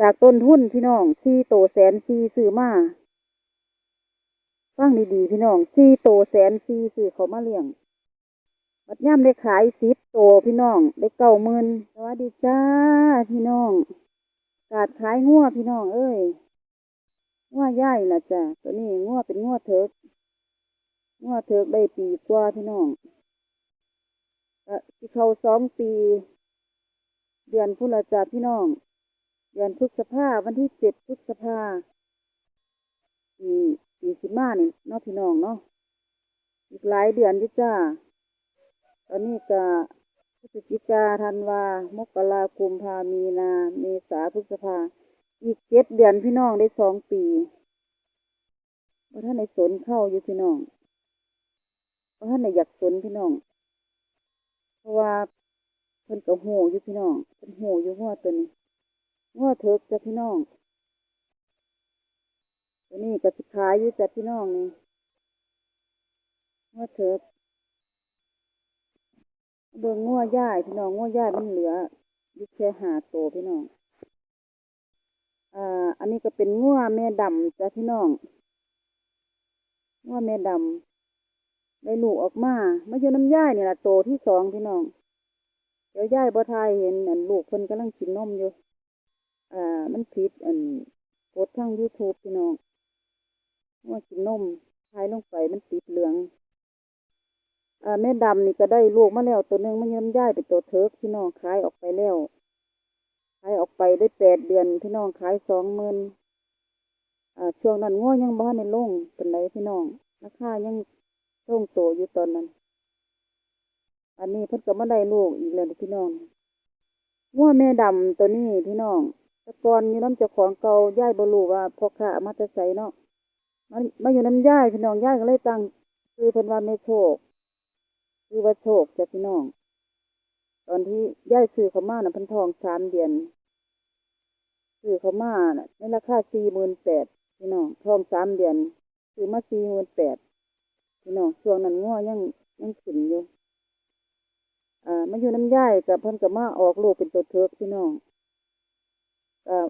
จากต้นทุนพี่น้องสี่โตแสนสี่ซื้อมาฟังดีๆพี่น้องสี่โตแสนสี่ซื้อเขามาเลี้ยงบัดย่ำได้ขายสิบโตพี่น้องได้เก้าหมื่นสวัสดีจ้าพี่น้องกาดขายงัวพี่น้องเอ้ยงัวย่ายนะจ้ะตัวนี้งัวเป็นงัวเถิกงัวเถิกได้ปีกว่าพี่น้องก็ที่เขาสองปี เดือนพุละจ้าพี่น้อง เดือนพฤษภาวันที่เจ็ดพฤษภาปีปีสิมานี่เนาะพี่น้องเนาะอีกหลายเดือนที่จ้า ตอนนี้ก็พฤศจิกาธันวามกราคมพามีนา เมษาพฤษภา อีกเจ็ดเดือนพี่น้องได้สองปีเพราะท่านในสนเข้าอยู่พี่น้องเพราะท่านในอยากสนพี่น้อง เพราะว่าเพิ่นก็โหอยู่พี่น้องเพิ่นโหอยู่หัวตัวนี้ หัวเถิกจ้ะพี่น้องตัวนี้ก็สิขายอยู่จ้ะพี่น้องนี่หัวเถิกเบิ่งงัวย่ายพี่น้องงัวย่ายมันเหลืออยู่แค่หาโตพี่น้องอ่าอันนี้ก็เป็นงัวแม่ดำจ้ะพี่น้องงัวแม่ดำได้ลูกออกมามาอยู่น้ำย่ายนี่แหละโตที่สองพี่น้องเดี๋ยวย่ายบ่ทายเห็นอันลูกเพิ่นกำลังกินนมอยู่ อ่า มันผิดอันโพสต์ทาง YouTube พี่น้องงัวกินนมทายลงไปมันติดเหลือง อ่าแม่ดำนี่ก็ได้ลูกมาแล้วตัวหนึ่งมันยังย่ายเป็นตัวเทิร์กพี่น้องขายออกไปแล้วขายออกไปได้แปดเดือนพี่น้องขายสองหมื่นอ่าช่วงนั้นง้อยังบ้านในลงเป็นไรพี่น้องราคายังร่งโตอยู่ตอนนั้น อันนี้เพิ่นก็มาได้ลูกอีกแล้วพี่น้องง้อแม่ดำตัวนี้พี่น้อง ตะกอนอยู่น้ำเจ้าของเก่าย่ายบรูว่าพ่อค้ามาจะใส่เนาะมันมาอยู่น้ำย่ายพี่น้องย่ายก็เลยตั้งคือเพิ่นว่าแม่โชค คือว่าโชคจ้ะพี่น้อง ตอนที่ย่ายซื้อเขามาน่ะพันทองสามเดือนซื้อเขามาน่ะในราคาสี่หมื่นแปดพี่น้องทองสามเดือนซื้อมาสี่หมื่นแปดพี่น้องช่วงนั้นง้อยังยังขึ้นอยู่อ่ามาอยู่น้ำย่ายกับเพิ่นกับมาออกลูกเป็นตัวเทิกพี่น้อง อ่า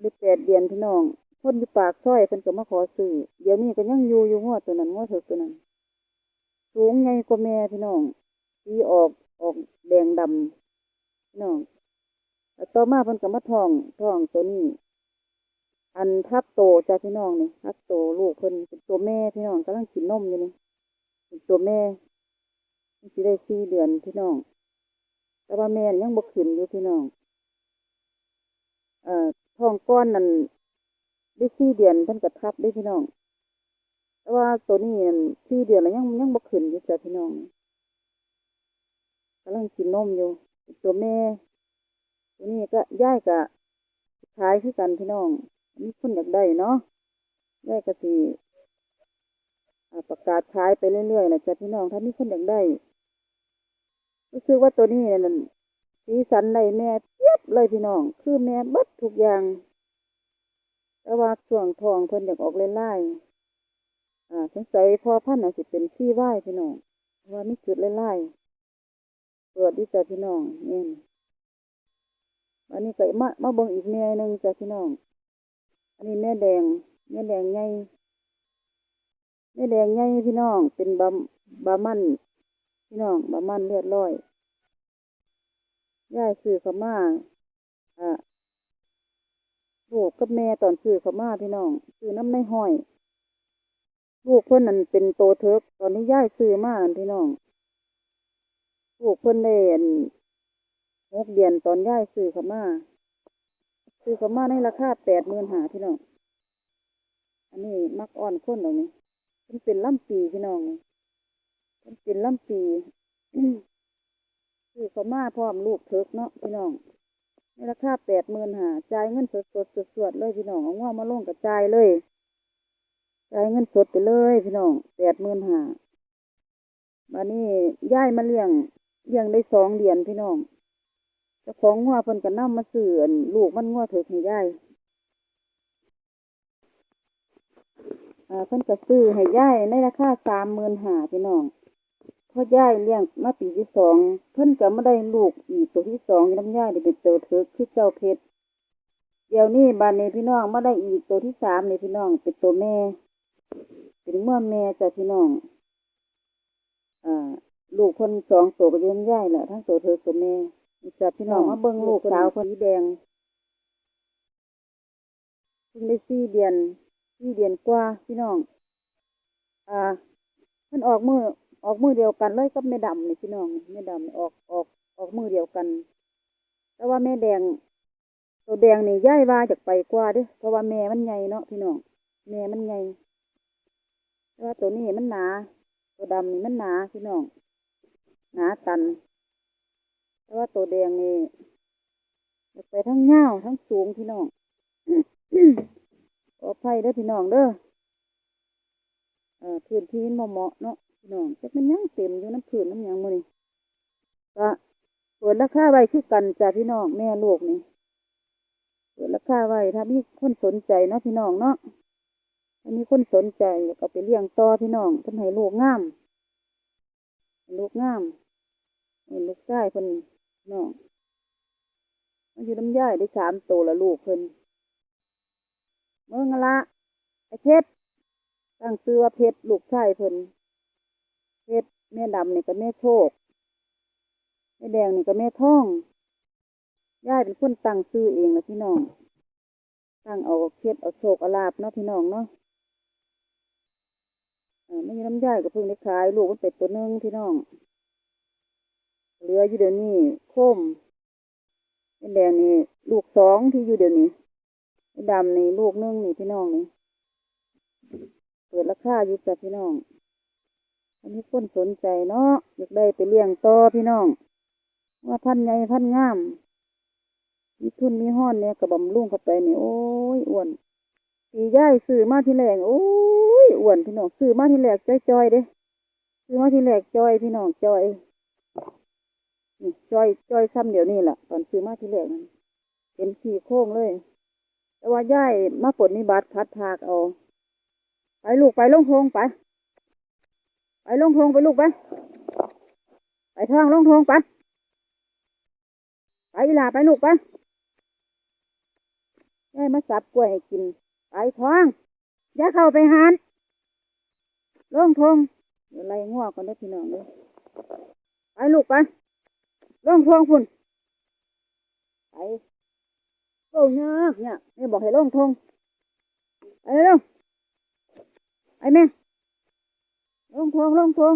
ได้แปดเดือนพี่น้องคนอยู่ปากซอยเพิ่นก็มาขอซื้อเดี๋ยวนี้ก็ยังอยู่อยู่ง้อตัวนั้นง้อเถิกตัวนั้นสูงใหญ่กว่าแม่พี่น้องสีออกออกแดงดำพี่น้องต่อมาเพิ่นก็มาทองทองตัวนี้ อันทับโตจ้าพี่น้องนี่ทับโตลูกเพิ่นเป็นตัวแม่พี่น้องกำลังกินนมอยู่นี่เป็นตัวแม่มันสิได้สี่เดือนพี่น้อง แต่ว่าแม่ยังบ่ขึ้นอยู่พี่น้อง เอ่อท้องก้อนนั่นได้สี่เดือนเพิ่นก็ทับได้พี่น้อง แต่ว่าตัวนี้นั่นสี่เดือนแล้วยังยังบ่ขึ้นอยู่จ้ะพี่น้องกำลังกินนมอยู่ ตัวแม่ ตัวนี้ก็ย่ายก็ขายคือกันพี่น้องมีคนอยากได้เนาะย่ายก็สิอ่ประกาศขายไปเรื่อยๆนะจ้ะพี่น้อง ถ้ามีคนอยากได้รู้สึกว่าตัวนี้นั่น สีสันในแม่เทียบเลยพี่น้อง คือแม่บิดทุกอย่าง แต่ว่าช่วงทองเพิ่นอยากออกเล่นไล่อ่าสงสัยพอพันธุ์อาจจะเป็นขี้ไหวพี่น้องเพราะว่ามีจุดไล่เปิดดีจ้ะพี่น้องเนี่ยอันนี้ก็มามาเบิ่งอีกแม่หนึ่งจ้ะพี่น้อง อันนี้แม่แดงแม่แดงใหญ่แม่แดงใหญ่พี่น้อง เป็นบะบะมันพี่น้องบะมันเลือดร้อย ย่ายซื้อขามาอ่าลูกกับแม่ตอนซื้อขามาพี่น้องซื้อน้ำในห้อย ลูกเพิ่นนั่นเป็นโตเทิกตอนนี้ย่ายซื้อมาพี่น้อง ลูกเพิ่อนได้อันหกเดือนตอนย่ายซื้อขามาซื้อขามาในราคาแปดหมื่นหาพี่น้อง อันนี้มักอ่อนคนเหล่านี้มันเป็นล่ำปีพี่น้องมันเป็นล่ำปี ซื้อเขามาพร้อมลูกเทิกเนาะพี่น้องในราคาแปดหมื่นหาจ่ายเงินสดสดสดสดเลยพี่น้องเอาง้อมาลงกับจ่ายเลยจ่ายเงินสดไปเลยพี่น้องแปดหมื่นหาบัดนี้ย้ายมาเลี้ยงเลี้ยงได้สองเดือนพี่น้องเจ้าของงัวเพิ่นก็นำมาซื้อนลูกมันงัวเถิกให้ย้ายอ่าเพิ่นก็ซื้อให้ย้ายในราคาสามหมื่นหาพี่น้อง พอย้ายเลี้ยงมาปีที่สองเพิ่นก็มาได้ลูกอีกตัวที่สองน้ำย้ายได้เป็นเตัวเถิกที่เจ้าเพชรเดี๋ยวนี้บ้านในพี่น้องไมาได้อีกตัวที่สามในพี่น้องเป็นตัวแม่ เป็นเมื่อแม่จ้ะพี่น้องอ่าลูกคนสองตัวก็ยืนย่ายแหละทั้งตัวเธอตัวแม่จ้ะพี่น้องมาเบิ่งลูกสาวคนสีแดงเพิ่งได้สี่เดือนสี่เดือนกว่าพี่น้อง อ่ามันออกเมื่อ ออกมือเดียวกันเลยกับแม่ดำนี่พี่น้องแม่ดำออกออกออกมือเดียวกัน แต่ว่าแม่แดง ตัวแดงนี่ย่ายว่าจากไปกว่าเด้เพราะว่าแม่มันใหญ่เนาะพี่น้องแม่มันใหญ่แต่ว่าตัวนี้มันหนา ตัวดำนี่มันหนาพี่น้องหนาตัน แต่ว่าตัวแดงนี่ไปทั้งเงาทั้งสูงพี่น้องขออภัยเด้อพี่น้องเด้อเออพื้นที่มันบ่เหมาะเนาะ พี่น้องจะเป็นยังเต็มอยู่น้ำพื้นน้ำยังมื้อนี้ก็เปิดราคาไว้คือกันจ้ะพี่น้องแม่ลูกนี่เปิดราคาไว้ถ้ามีคนสนใจเนาะพี่น้องเนาะถ้ามีคนสนใจก็ไปเลี้ยงต่อพี่น้องเพิ่นให้ลูกงามลูกงามลูกชายเพิ่นน้องมันอยู่น้ำย่ายได้สามโตแล้วลูกเพิ่นเมื่องละไอเพชรตั้งชื่อว่าเพชรลูกชายเพิ่น แม่ดำนี่ก็แม่โชค แม่แดงนี่ก็แม่ท่องย่ายเป็นคนตั้งซื้อเองนะพี่น้อง ตั้งเอาเคล็ดเอาโชคเอาลาบเนาะพี่น้องเนาะไม่มีน้ำย่ายก็เพิ่งได้ขายลูกมันเป็ดตัวหนึงพี่น้อง เหลืออยู่เดี๋ยวนี้โคมเป็นแดงนี่ลูกสองที่อยู่เดี๋ยวนี้ไอ้ดำนี่ลูกหนึงนี่พี่น้องนี่เปิดราคาอยู่จ้ะพี่น้อง อันนี้คนสนใจเนาะอยากได้ไปเลี้ยงต่อพี่น้อง ว่าพันใหญ่พันงาม มีทุนมีห้อนเนี่ยกระบำลุ่งเข้าไปเนี่ยโอ้ยอ้วนปีย่ายซื้อมาที่แรกโอ้ยอ้วนพี่น้องซื้อมาที่แรกจ้อยจอยๆเด้ซื้อมาที่แรกจอยพี่น้องจอยนี่จอยจอยซ้ำเดี๋ยวนี้แหละตอนซื้อมาที่แรกนั้นเป็นสี่โค้งเลย แต่ว่าย่ายมาปลดนิบัติพัดพากเอา ไปลูกไปลงทงไป ไปลงทงไปลูกไป ไปทางลงทงไป ไปอีหลาไปลูกไปยายมาสับกล้วยให้กิน ไปท้อง อย่าเข้าไปหานลงทงเดี๋ยวไล่ง่วก่อนได้พี่น้องเลยไปลูกไปลงทงพุ่นไปโอ้ยากเนี่ยนี่บอกให้ลงทงไปเร็วไอ้แม่ ทงลงทง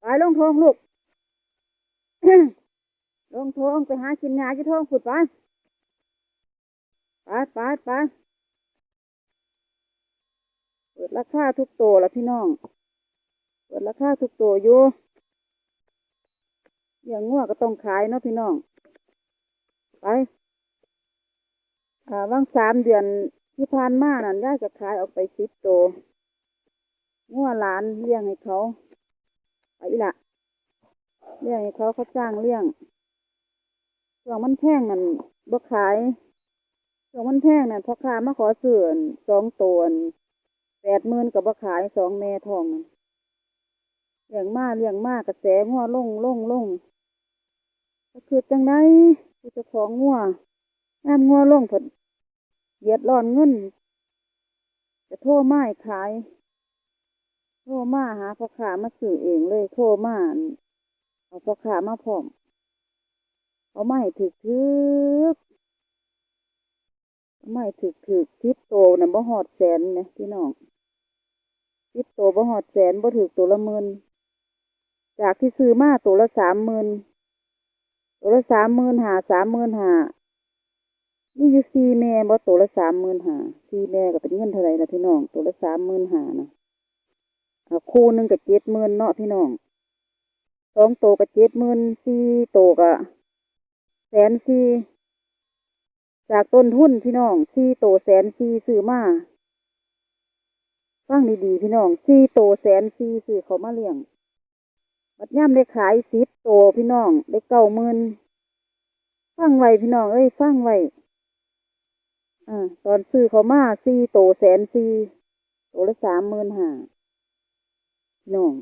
ไปลงทงลูกลงทงไปหากินยาจะทงขุดไปไปไปไปเปิดราคาทุกตัวละพี่น้อง เปิดราคาทุกตัวอยู่อย่างงัวก็ต้องขายเนาะพี่น้อง ไปอ่าว่างสามเดือนที่ผ่านมานั่นย่าจะขายออกไปสิบตัว งัวหลานเลี้ยงให้เขาไปอีละเลี้ยงให้เขาเขาจ้างเลี้ยงช่วงมันแพงนั่นบ่ขายช่วงมันแพงนั่นพ่อค้ามาขอซื้อสองตัวแปดหมื่นกับบ่ขายสองแม่ทองนั่นเลี้ยงมาเลี้ยงมากระแสงัวลงลงลงก็คือจังไดคือจ้าของงัวน้ำงัวลงผดเหยียดร้อนเงิน จะโทรมาให้ขาย โทรมาหาพ่อค้ามาซื้อเองเลยโทรมาเอาพ่อค้ามาพร้อมเอาไม้ถึกถึกเอไม้ถึกถึกทิปโตนะบ่หอดแสนนี่ยพี่น้องทิปโตบ่หอดแสนบ่ถึกตัวละหมื่นจากที่ซื้อมาตัวละสามหมื่นตัวละสามหมื่นหาสามหมื่นหานี่อยู่สี่แม่บ่ตัวละสามหมื่นหาสี่แม่ก็เป็นเงินเท่าไหร่ละพี่น้องตัวละสามหมื่นหานะอ่า คู่หนึ่งก็เจ็ดหมื่นเนาะพี่น้องสองโตวก็เจ็ดหมื่นสี่โตวก็แสนสี่จากต้นทุนพี่น้องสี่โตแสนสี่ซื้อมาฟังดีๆพี่น้องสี่โตแสนสี่ซื้อเขามาเลี้ยงบัดย่ำได้ขายสิบโตพี่น้องได้เก้าหมื่นฟังไว้พี่น้องเอ้ยฟังไว้อ่าตอนซื้อเขามาสี่โตแสนสี่โตละสามหมื่นห้า พี่น้อง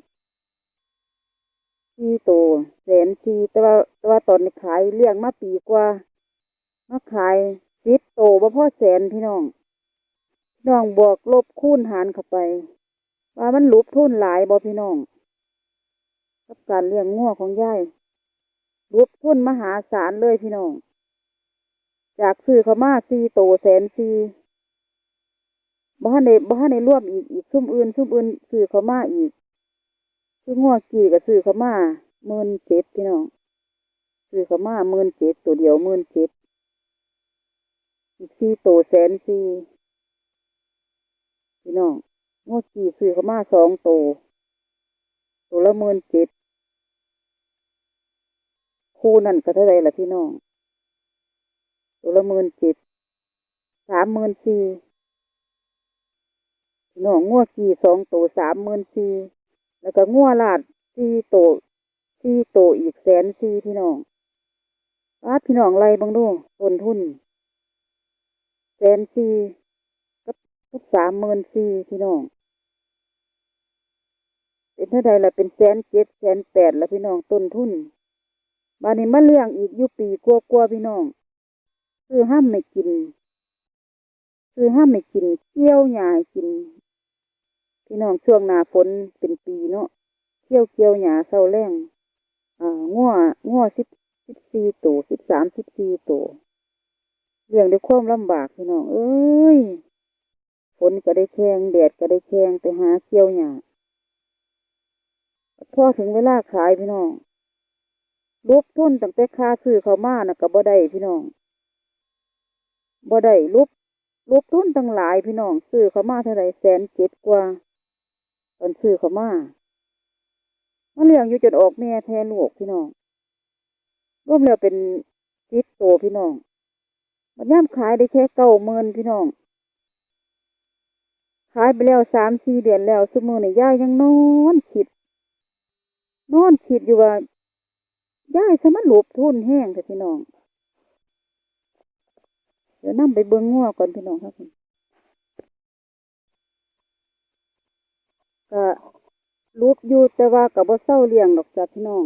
สี่โตแสนสี่แต่ว่าแต่ว่าตอนนี้ขายเลี้ยงมาปีกว่ามาขายสิบโตบ่พ่อแสนพี่น้องพี่น้องบวกลบคูณหารเข้าไป ว่ามันลุบทุนหลายบ่พี่น้องกับการเลี้ยงงัวของยายลุบทุนมหาศาลเลยพี่น้อง จากซื้อเขามาสี่โตแสนสี่บ้านในบ้านในร่วมอีกอีกซุ่มอื่นซุ่มอื่นซื้อเขามาอีก คืองัวกี่ก็ซื้อเขามาหมื่นเจ็ดพี่น้องซื้อเขามาหมื่นเจ็ดตัวเดียวหมื่นเจ็ดอีกสี่โตแสนสี่พี่น้องงัวกี่ซื้อเขามาสองโตตัวละหมื่นเจ็ดคู่นั่นก็เท่าไรล่ะพี่น้องตัวละหมื่นเจ็ดสามหมื่นสี่พี่น้องงัวกี่สองตัวสามหมื่นสี่ แล้วก็งัวลาดสี่ตัวสี่ตัวอีกแสนสี่พี่น้องป้าดพี่น้องไล่เบังดูต้นทุนแสนสี่กับกับสามหมื่นสี่พี่น้องเป็นเท่าใดล่ะเป็นแสนเจ็ดแสนแปดล้วพี่น้องต้นทุนบานนี้มาเลี้ยงอีกอยู่ปีกลัวาๆพี่น้องคือห้ามไม่กิน คือห้ามไม่กินเคี่ยวหญ้าให้กิน พี่น้องช่วงหนาฝนเป็นปีเนาะเคี่ยวเกี่ยวหญ้าเศร้าแรงอ่าง้อง้อสิบสิบสี่ตัวสิบสามสิบสี่ตัวเลี้ยงด้วยความลำบากพี่น้องเอ้ยฝนก็ได้แข้งแดดก็ได้แข้งไปหาเกี่ยวหญ้าพอถึงเวลาขายพี่น้องรูปทุนตั้งแต่ค่าซื้อเขามานะก็บ่ได้พี่น้องบ่ได้รูปรูปทุนตั้งหลายพี่น้องซื้อเขามาเท่าไรแสนเจ็ดกว่า ตอนซื้อเขามามาเลี้ยงอยู่จนออกแม่แทนลูกพี่น้องร่วมแล้วเป็นสิบโตพี่น้องมันย่ำขายได้แค่เก้าหมื่นพี่น้อง ขายไปแล้วสามสี่เดือนแล้วสมือในย่ายยังนอนคิด นอนคิดอยู่ว่าย่ายสมันหลบทุนแห้งเถอะพี่น้อง เดี๋ยวนั่งไปเบิ้งงัวก่อนพี่น้องครับผม ก็รูปอยู่แต่ว่ากับบ่เศร้าเลี้ยงดอกจ้ะพี่น้อง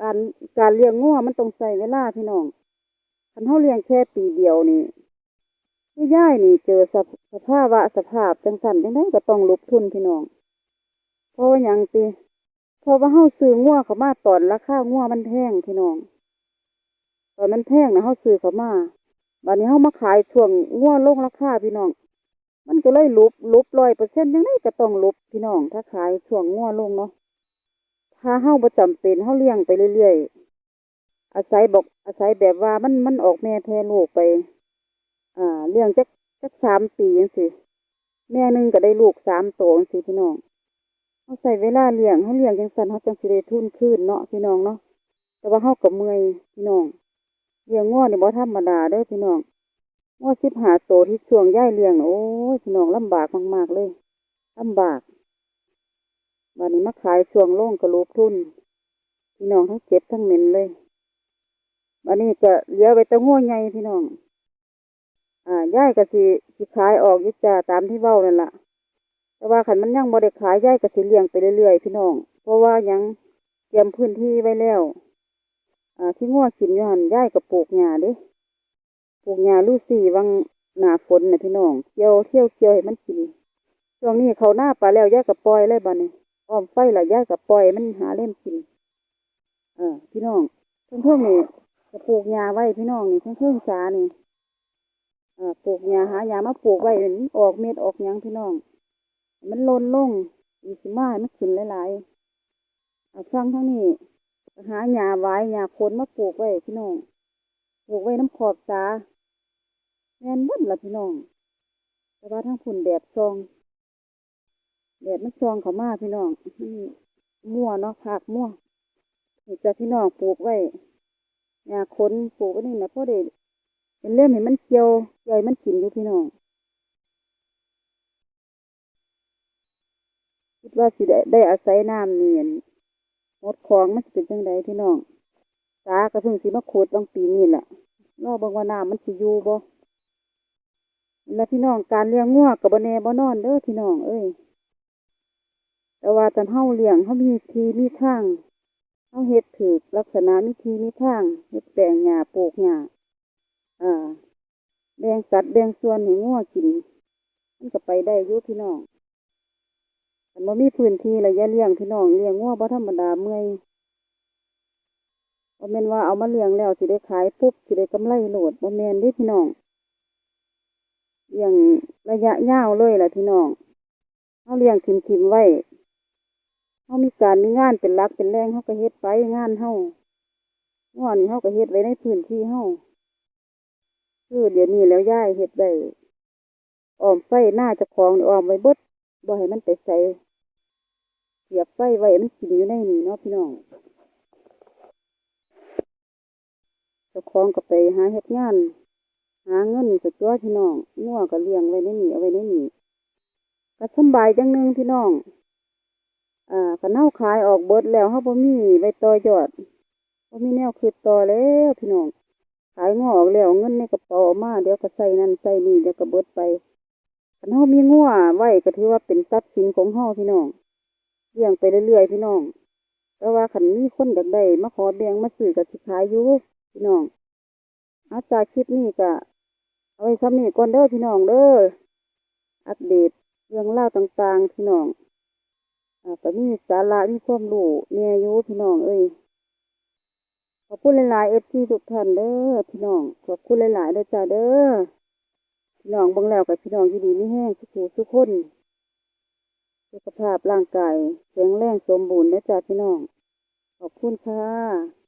การการเลี้ยงงัวมันต้องใส่เวลาพี่น้องคันเฮาเลี้ยงแค่ปีเดียวนี่ที่ย่ายนี่เจอสภสภาวะสภาพจังสันจังไดก็ต้องลบทุนพี่น้อง เพราะว่าหยังติเพราะว่าเฮาซื้องัวเขามาตอนราคางัวมันแพงพี่น้องตอนมันแพงนะเฮาซื้อเขามาบัดนี้เฮามาขายช่วงงัวลงราคาพี่น้อง มันก็เลยลุบลุบร้อยเปอร์เซ็นต์ยังไงก็ต้องลุบพี่น้องถ้าขายช่วงงัวลงเนาะถ้าเฮาบ่จำเป็นเฮาเลี้ยงไปเรื่อยๆอาศัยบอกอาศัยแบบว่ามันมันออกแม่แพร่ลูกไป อ่าเลี้ยงจักจักสามปีจังซี่แม่หนึงก็ได้ลูกสามโตจังซี่พี่น้องเฮาใส่เวลาเลี้ยงเฮาเลี้ยงจังซั่นเฮาจังสิได้ทุนคืนเนาะพี่น้องเนาะแต่ว่าเฮาก็เมื่อยพี่น้องเลี้ยงง้อนี่บ่ธรรมดาเด้อพี่น้อง ง้อสิบหาโตที่ช่วงย่ายเลี้ยงน่ะโอ้ยพี่น้องลำบากมากๆเลยลำบากวันนี้มาขายช่วงโล่งกระลูกทุนพี่น้องทั้งเจ็บทั้งเหม็นเลยวันนี้ก็เหลือไว้แตะง้อใหญ่พี่น้อง อ่าย่ายก็สิสิขายออกยุจ่าตามที่เว้านั่นล่ะ แต่ว่าขันมันยังบ่ได้ขายย่ายก็สิเลี้ยงไปเรื่อยๆพี่น้อง เพราะว่ายังเตรียมพื้นที่ไว้แล้ว อ่า ที่งัวกินอยู่หันย่ายกับปลูกหญ้าด้ ปลูกหญ้าลูซี่วังหนาฝนน่ะพี่น้องเกี่ยวเที่ยวเกี่ยวให้มันกินช่วงนี้เขาหน้าปลาแล้วย่ายกับปล่อยเลยบ้านี้อ้อมไฟละย่ายกับปล่อยมันหาเล่มกิน เออพี่น้องเพิ่งเพิ่งนี่จะปลูกหญ้าไว้พี่น้องนี่เพิ่งเพิ่งสานี่เออปลูกหญ้าหาหญ้ามาปลูกไว้มันออกเม็ดออกยังพี่น้อง มันล่นลงอีสิมาให้มันขึ้นหลายๆเอาฟังทั้งนี้หาหญ้าไว้หญ้าคนมาปลูกไว้พี่น้องปลูกไว้น้ำขอบสา แม่นบ่นละพี่น้อง แต่ว่าทั้งผุ่นแดดซองแดดมันซองเขามาพี่น้องมันมั่วเนาะผักมั่วนี่จะพี่น้องปลูกไว้หญ้าโคนปลูกไว้นี่นะพราะเด็กเป็นเรื่องให้มันเกี่ยวเกี่มันกินอยู่พี่น้องคิดว่าสิได้ได้อาศัยน้ำเนียนมดของมันสิเป็นจังไดพี่น้องตาก็เพิ่งสิมาขุดบางปีนี่แหละรอเบางว่าน้ำมันสิอยู่บ่ แล้วพี่น้องการเลี้ยงงัวกับบ่แนบนอนเด้อพี่น้องเอ้ยแต่ว่าตอนเฮาเลี้ยงเฮามีทีมีทางเฮาเฮ็ดถูกลักษณะมีทีมีทางเฮ็ดแปลงหญ้าปลูกหญ้าอ่าแบ่งสัตว์แบ่งส่วนให้งัวกินมันก็ไปได้อยู่พี่น้องคันบ่มีพื้นที่แล้วอย่าเลี้ยงพี่น้องเลี้ยงงัวบ่ธรรมดาเมื่อยบ่แม่นว่าเอามาเลี้ยงแล้วสิได้ขายปุ๊บสิได้กำไรโหลดบ่แม่นเด้พี่น้อง เลี้ยงระยะยาวเลยล่ะพี่น้องเฮาเลี้ยงถิ่มๆไว้เฮามีการมีงานเป็นหลักเป็นแรงเฮาก็เฮ็ดไปงานเฮางัวนี่เฮาก็เฮ็ดไว้ในพื้นที่เฮาคือเดี๋ยวนี้แล้วย้ายเฮ็ดได้ออมไฟหน้าจะคลองออมไว้บดบ่ให้มันไปใส่เสียบไฟไว้มันกินอยู่ในนี่เนาะพี่น้องจ้าของก็ไปหาเฮ็ดงาน หาเงินก็ตัวพี่น้องงัวก็เลี้ยงไว้ในนี่เอาไว้ในนี่ก็สบายจังหนึงพี่น้องอ่าคันเฮาขายออกเบิดแล้วเฮาบ่มีไว้ต่อยอดบ่มีแนวคิดต่อแล้วพี่น้องขายงัวออกแล้วเงินในกระเป๋าออกมาเดี๋ยวก็ใส่นั่นใส่นี่เดี๋ยวก็เบิดไปคันเฮามีงัวไว้ก็ถือว่าเป็นทรัพย์สินของเฮาพี่น้องเลี้ยงไปเรื่อยๆพี่น้องแต่ว่าคันมีคนอยากได้มาขอแบ่งมาซื้อก็สิขายอยู่พี่น้องเอาจากคลิปนี้ก็ เอาไว้ซ้ำนี้ก่อนเด้อพี่น้องเด้อ อัปเดตเรื่องราต่างๆพี่น้องอ่าก็มีสาระมีความรู้แหน่อยู่พี่น้องเอ้ยขอบคุณหลายๆ FC ทุกท่านเด้อพี่น้องขอบคุณหลายๆเด้อจ้าเด้อพี่น้องบิ่งแล้วกับพี่น้องอยู่ดีไม่แห้งสุขสุขคนสุขภาพร่างกายแข็งแรงสมบูรณ์นะจ๊ะพี่น้อง ขอบคุณค่ะ